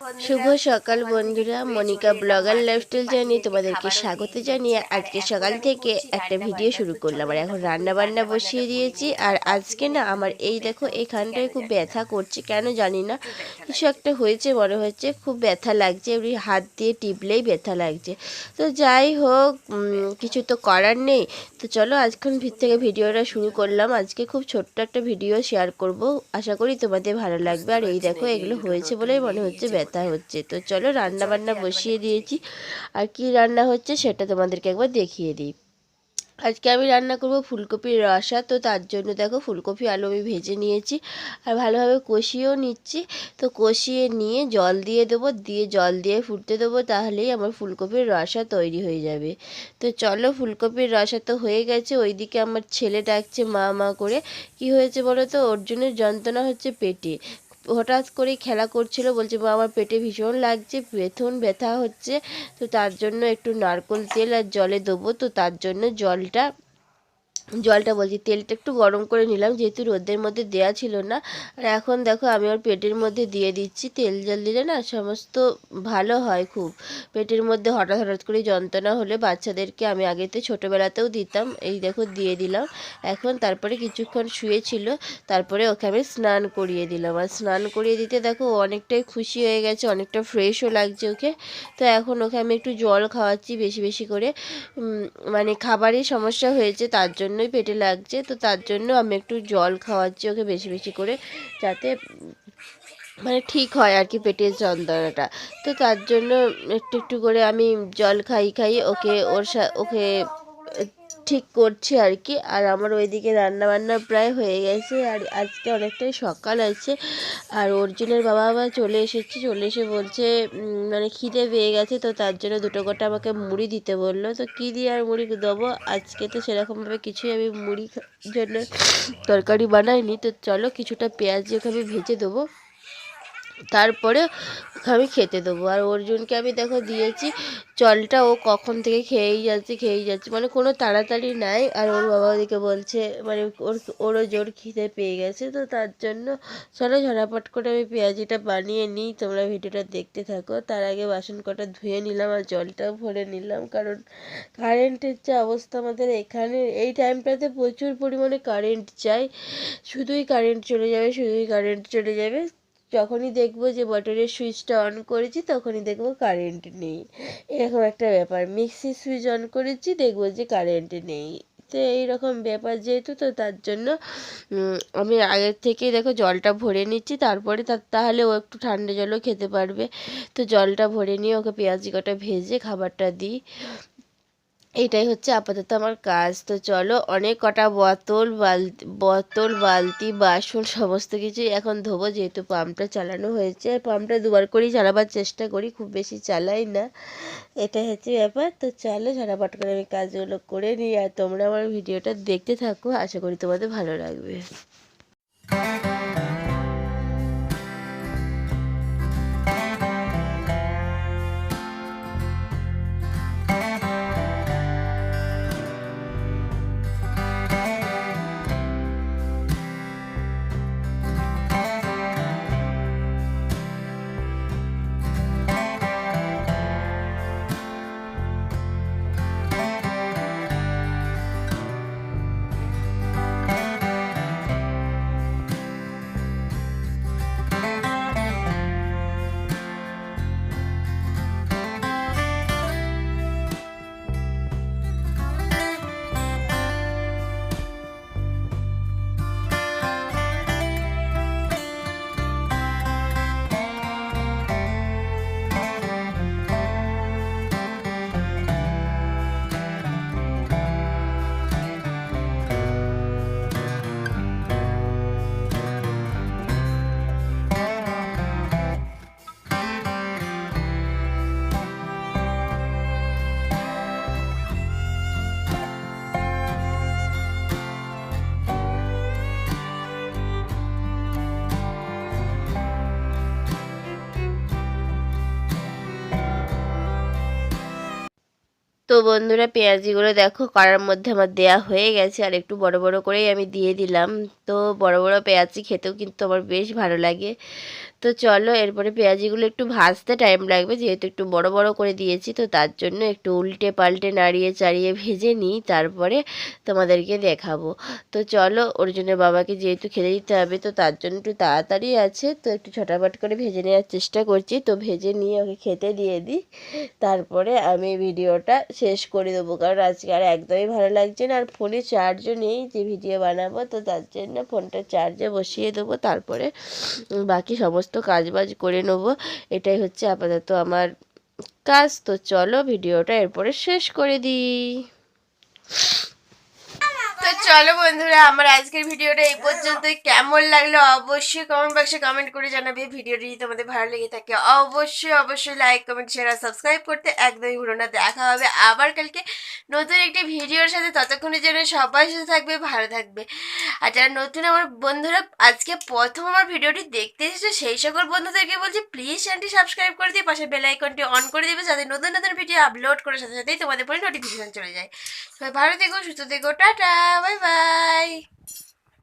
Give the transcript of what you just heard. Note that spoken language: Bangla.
শুভ সকাল বন্ধুরা, মনিকা ব্লগার লাইফস্টাইল জানিয়ে তোমাদেরকে স্বাগত জানিয়ে আজকে সকাল থেকে একটা ভিডিও শুরু করলাম। আর এখন রান্না বান্না বসিয়ে দিয়েছি। আর আজকে না আমার এই দেখো, এখানটায় খুব ব্যথা করছে, কেন জানি না। কিছু একটা হয়েছে, মনে হচ্ছে খুব ব্যথা লাগছে, এমনি হাত দিয়ে টিপলেই ব্যথা লাগছে। তো যাই হোক কিছু তো করার নেই। তো চলো আজকাল ভিত থেকে ভিডিওটা শুরু করলাম। আজকে খুব ছোট্ট একটা ভিডিও শেয়ার করব। আশা করি তোমাদের ভালো লাগবে। আর এই দেখো, এগুলো হয়েছে বলেই মনে হচ্ছে ব্যথা হচ্ছে? তো চলো রান্না বান্না বসিয়ে দিয়েছি। আর কি রান্না হচ্ছে সেটা তোমাদেরকে একবার দেখিয়ে দিই। আজকে আমি রান্না করব ফুলকপির রসা। তো তার জন্য দেখো ফুলকপি আলু আমি ভেজে নিয়েছি। আর ভালোভাবে কষিয়েও নিচ্ছি। তো কষিয়ে নিয়ে জল দিয়ে দেবো। দিয়ে জল দিয়ে ফুটতে দেবো তাহলেই আমার ফুলকপির রসা তৈরি হয়ে যাবে। তো চলো ফুলকপির রসা তো হয়ে গেছে। ওইদিকে আমার ছেলে ডাকছে মা মা করে। কি হয়েছে বলো তো? ওর জন্য যন্ত্রণা হচ্ছে পেটে। হঠাৎ করে খেলা করছিল, বলছে মা আমার পেটে ভীষণ লাগছে বেথন ব্যথা হচ্ছে, তো তার জন্য একটু নারকোল তেল আর জলে দেবো, তো তার জন্য জলটা জলটা বলছি, তেলটা একটু গরম করে নিলাম, যেহেতু রোদের মধ্যে দেয়া ছিল না। আর এখন দেখো, আমি ওর পেটের মধ্যে দিয়ে দিচ্ছি, তেল জল দিলে না সমস্ত ভালো হয় খুব। পেটের মধ্যে হঠাৎ হঠাৎ করে যন্ত্রণা হলে বাচ্চাদেরকে আমি আগেতে ছোটোবেলাতেও দিতাম, এই দেখো দিয়ে দিলাম। এখন তারপরে কিছুক্ষণ শুয়েছিল, তারপরে ওকে আমি স্নান করিয়ে দিলাম। আর স্নান করিয়ে দিতে দেখো অনেকটাই খুশি হয়ে গেছে, অনেকটা ফ্রেশও লাগছে ওকে। তো এখন ওকে আমি একটু জল খাওয়াচ্ছি বেশি বেশি করে। মানে খাবারের সমস্যা হয়েছে, তার জন্যই পেটে লাগছে, তো তার জন্য আমি একটু জল খাওয়াচ্ছি ওকে বেশি বেশি করে যাতে মানে ঠিক হয় আর কি পেটের যন্ত্রণাটা। তো তার জন্য একটু একটু করে আমি জল খাই খাই ওকে ওর সা, ওকে ঠিক করছি আর কি। আর আমার ওইদিকে রান্না বান্না প্রায় হয়ে গেছে আর আজকে অনেকটাই সকাল আছে। আর অর্জুনের বাবা আবার চলে এসেছে, চলে এসে বলছে মানে খিদে পেয়ে গেছে তো তার জন্য দুটো গোটা আমাকে মুড়ি দিতে বলল। তো কী দিয়ে আর মুড়ি দেবো? আজকে তো সেরকমভাবে কিছুই আমি মুড়ি জন্য তরকারি বানাইনি। তো চলো কিছুটা পেঁয়াজ দিয়ে আমি ভেজে দেবো। তারপরে আমি খেতে দেবো। আর অর্জুনকে আমি দেখো দিয়েছি জলটা ও কখন থেকে খেয়েই যাচ্ছে খেয়েই যাচ্ছে। মানে কোনো তাড়াতাড়ি নাই। আর ওর বাবা ওদিকে বলছে মানে ওর ওরও জোর খিদে পেয়ে গেছে, তো তার জন্য চলো ঝটাপট করে আমি পেঁয়াজিটা বানিয়ে নিই। তোমরা ভিডিওটা দেখতে থাকো। তার আগে বাসন কটা ধুয়ে নিলাম আর জলটাও ভরে নিলাম। কারণ কারেন্টের যে অবস্থা আমাদের এখানে, এই টাইমটাতে প্রচুর পরিমাণে কারেন্ট চাই শুধুই কারেন্ট চলে যাবে, শুধুই কারেন্ট চলে যাবে। যখনই দেখব যে বটনের সুইচটা অন করেছি, তখনই দেখব কারেন্ট নেই। এরকম একটা ব্যাপার। মিক্সির সুইচ অন করেছি, দেখব যে কারেন্ট নেই। তো এইরকম ব্যাপার যেহেতু, তো তার জন্য আমি আগের থেকেই দেখো জলটা ভরে নিচ্ছি। তারপরে তার তাহলে ও একটু ঠান্ডা জলও খেতে পারবে। তো জলটা ভরে নিয়ে ওকে পেঁয়াজি কটা ভেজে খাবারটা দিই। এটাই হচ্ছে আপাতত আমার কাজ। তো চলো, অনেক কটা বোতল বালতি বোতল, বালতি, বাসন, সমস্ত কিছুই এখন ধোবো, যেহেতু পাম্পটা চালানো হয়েছে। আর পাম্পটা দুবার করেই চালাবার চেষ্টা করি, খুব বেশি চালাই না। এটাই হচ্ছে ব্যাপার। তো চলো, ঝটাপট করে আমি কাজগুলো করে নিই। আর তোমরা আমার ভিডিওটা দেখতে থাকো। আশা করি তোমাদের ভালো লাগবে। তো বন্ধুরা পেঁয়াজিগুলো দেখো কড়ার মধ্যে আমার দেয়া হয়ে গেছে আর একটু বড় বড় করেই আমি দিয়ে দিলাম। তো বড় বড় পেঁয়াজি খেতেও কিন্তু আমার বেশ ভালো লাগে। তো চলো এরপরে পেঁয়াজিগুলো একটু ভাজতে টাইম লাগবে, যেহেতু একটু বড় বড় করে দিয়েছি, তো তার জন্য একটু উল্টে পাল্টে নাড়িয়ে চাড়িয়ে ভেজে নিই, তারপরে তোমাদেরকে দেখাবো। তো চলো ওর জন্য বাবাকে যেহেতু খেতে দিতে হবে, তো তার জন্য একটু তাড়াতাড়ি আছে, তো একটু ছটাপট করে ভেজে নেওয়ার চেষ্টা করছি। তো ভেজে নিয়ে ওকে খেতে দিয়ে দিই, তারপরে আমি ভিডিওটা শেষ করে দেবো। কারণ আজকে আর একদমই ভালো লাগছে না। আর ফোনে চার্জও নেই, যে ভিডিও বানাবো, তো তার জন্য ফোনটা চার্জে বসিয়ে দেবো। তারপরে বাকি সমস্ত কাজ বাজ করে নেব। এটাই হচ্ছে আপাতত আমার কাজ। তো চলো ভিডিওটা এরপরে শেষ করে দিই। চলো বন্ধুরা, আমার আজকের ভিডিওটা এই পর্যন্ত কেমন লাগল অবশ্যই কমেন্ট বক্সে কমেন্ট করে জানাবে। ভিডিওটি যদি তোমাদের ভালো লেগে থাকে, অবশ্যই অবশ্যই লাইক কমেন্ট শেয়ার আর সাবস্ক্রাইব করতে একদমই ভুলো না। দেখা হবে আবার কালকে নতুন একটি ভিডিওর সাথে। ততক্ষণের জন্য সবাই সাথে থাকবে, ভালো থাকবে। আর যারা নতুন আমার বন্ধুরা, আজকে প্রথম আমার ভিডিওটি দেখতে এসেছে, সেই সকল বন্ধুদেরকে বলছি প্লিজ চ্যানেলটি সাবস্ক্রাইব করে দিয়ে পাশে বেল আইকনটি অন করে দিবে যাতে নতুন নতুন ভিডিও আপলোড করার সাথে সাথেই তোমাদের পরে নোটিফিকেশন চলে যায়। সবাই ভালো থেকো, সুস্থ থেকো, টাটা বাই বাই